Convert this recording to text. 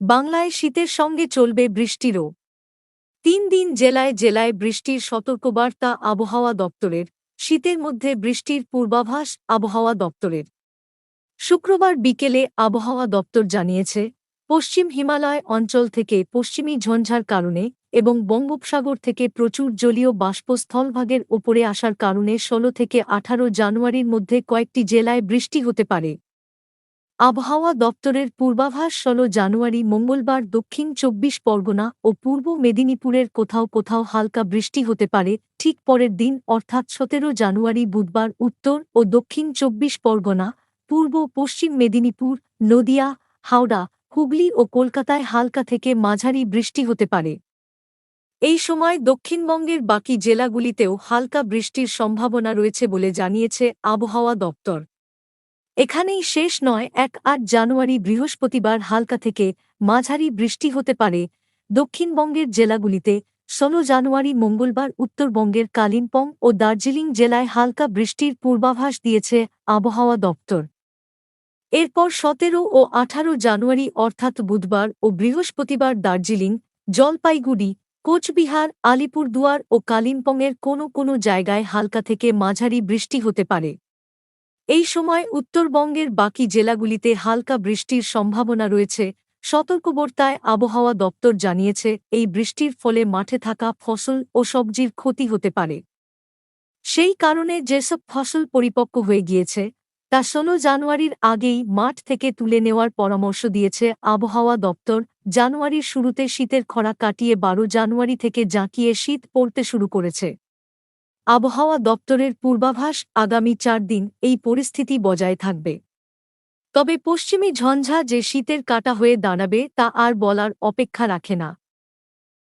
বাংলায় শীতের সঙ্গে চলবে বৃষ্টিরও। তিন দিন জেলায় জেলায় বৃষ্টির সতর্কবার্তা আবহাওয়া দপ্তরের, শীতের মধ্যে বৃষ্টির পূর্বাভাস আবহাওয়া দপ্তরের। শুক্রবার বিকেলে আবহাওয়া দপ্তর জানিয়েছে, পশ্চিম হিমালয় অঞ্চল থেকে পশ্চিমী ঝঞ্ঝার কারণে এবং বঙ্গোপসাগর থেকে প্রচুর জলীয় বাষ্প স্থলভাগের ওপরে আসার কারণে ১৬ থেকে আঠারো জানুয়ারির মধ্যে কয়েকটি জেলায় বৃষ্টি হতে পারে। আবহাওয়া দপ্তরের পূর্বাভাস ১৬ জানুয়ারি মঙ্গলবার দক্ষিণ চব্বিশ পরগনা ও পূর্ব মেদিনীপুরের কোথাও কোথাও হালকা বৃষ্টি হতে পারে, ঠিক পরের দিন অর্থাৎ সতেরো জানুয়ারি বুধবার উত্তর ও দক্ষিণ চব্বিশ পরগনা, পূর্ব পশ্চিম মেদিনীপুর, নদিয়া, হাওড়া, হুগলি ও কলকাতায় হালকা থেকে মাঝারি বৃষ্টি হতে পারে। এই সময় দক্ষিণবঙ্গের বাকি জেলাগুলিতেও হালকা বৃষ্টির সম্ভাবনা রয়েছে বলে জানিয়েছে আবহাওয়া দপ্তর। এখানেই শেষ নয়, এক আট জানুয়ারি বৃহস্পতিবার হালকা থেকে মাঝারি বৃষ্টি হতে পারে। দক্ষিণবঙ্গের জেলাগুলিতে ষোলো জানুয়ারি মঙ্গলবার উত্তরবঙ্গের কালিম্পং ও দার্জিলিং জেলায় হালকা বৃষ্টির পূর্বাভাস দিয়েছে আবহাওয়া দপ্তর। এরপর সতেরো ও আঠারো জানুয়ারি অর্থাৎ বুধবার ও বৃহস্পতিবার দার্জিলিং, জলপাইগুড়ি, কোচবিহার, আলিপুরদুয়ার ও কালিম্পংয়ের কোনো কোনো জায়গায় হালকা থেকে মাঝারি বৃষ্টি হতে পারে। এই সময় উত্তরবঙ্গের বাকি জেলাগুলিতে হালকা বৃষ্টির সম্ভাবনা রয়েছে, সতর্কবর্তায় আবহাওয়া দপ্তর জানিয়েছে, এই বৃষ্টির ফলে মাঠে থাকা ফসল ও সবজির ক্ষতি হতে পারে। সেই কারণে যেসব ফসল পরিপক্ক হয়ে গিয়েছে, তা ষোলো জানুয়ারির আগেই মাঠ থেকে তুলে নেওয়ার পরামর্শ দিয়েছে আবহাওয়া দপ্তর। জানুয়ারির শুরুতে শীতের খরা কাটিয়ে বারো জানুয়ারি থেকে জাঁকিয়ে শীত পড়তে শুরু করেছে। আবহাওয়া দপ্তরের পূর্বাভাস আগামী চার দিন এই পরিস্থিতি বজায় থাকবে। তবে পশ্চিমী ঝঞ্ঝা যে শীতের কাটা হয়ে দাঁড়াবে তা আর বলার অপেক্ষা রাখে না।